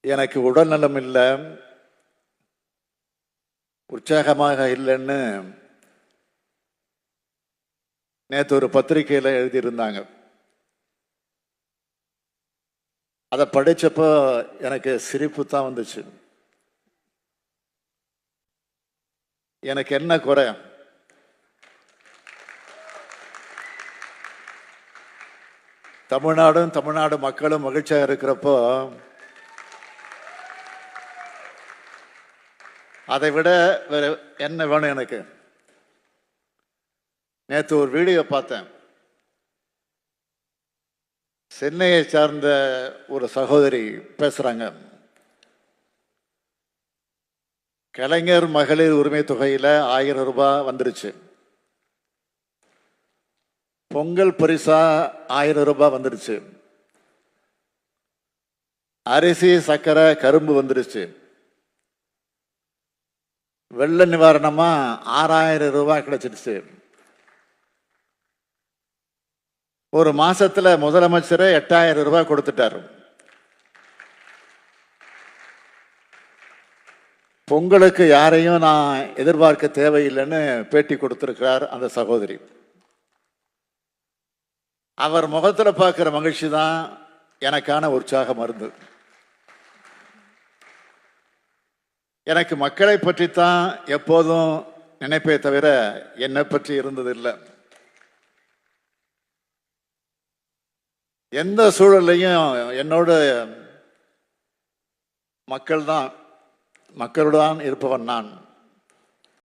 எனக்கு உடல்நலம் இல்லை உற்சாகமாக இல்லைன்னு நேற்று ஒரு பத்திரிக்கையில் எழுதியிருந்தாங்க. அதை படித்தப்போ எனக்கு சிரிப்பு தான் வந்துச்சு. எனக்கு என்ன குறை? தமிழ்நாடும் தமிழ்நாடு மக்களும் மகிழ்ச்சியாக இருக்கிறப்போ அதை விட வேற என்ன வேணும் எனக்கு? நேற்று ஒரு வீடியோ பார்த்தேன். சென்னையை சார்ந்த ஒரு சகோதரி பேசுறாங்க. கலைஞர் மகளிர் உரிமை தொகையில் ஆயிரம் ரூபாய் வந்துருச்சு. பொங்கல் பரிசா ஆயிரம் ரூபாய் வந்துருச்சு. அரிசி சக்கரை கரும்பு வந்துருச்சு. வெள்ள நிவாரணமா ஆறாயிரம் ரூபாய் கிடைச்சிடுச்சு ஒரு மாசத்துல முதலமைச்சரே எட்டாயிரம் ரூபாய் கொடுத்துட்டாரு. பொங்கலுக்கு யாரையும் நான் எதிர்பார்க்க தேவையில்லைன்னு பேட்டி கொடுத்துருக்கிறார் அந்த சகோதரி. அவர் முகத்தில் பார்க்குற மகிழ்ச்சி தான் எனக்கான உற்சாக மருந்து. எனக்கு மக்களை பற்றித்தான் எப்போதும் நினைப்பே தவிர என்னை பற்றி இருந்ததில்லை. எந்த சூழல்லையும் என்னோட மக்கள் தான் மக்களுடன் இருப்பவன் நான்.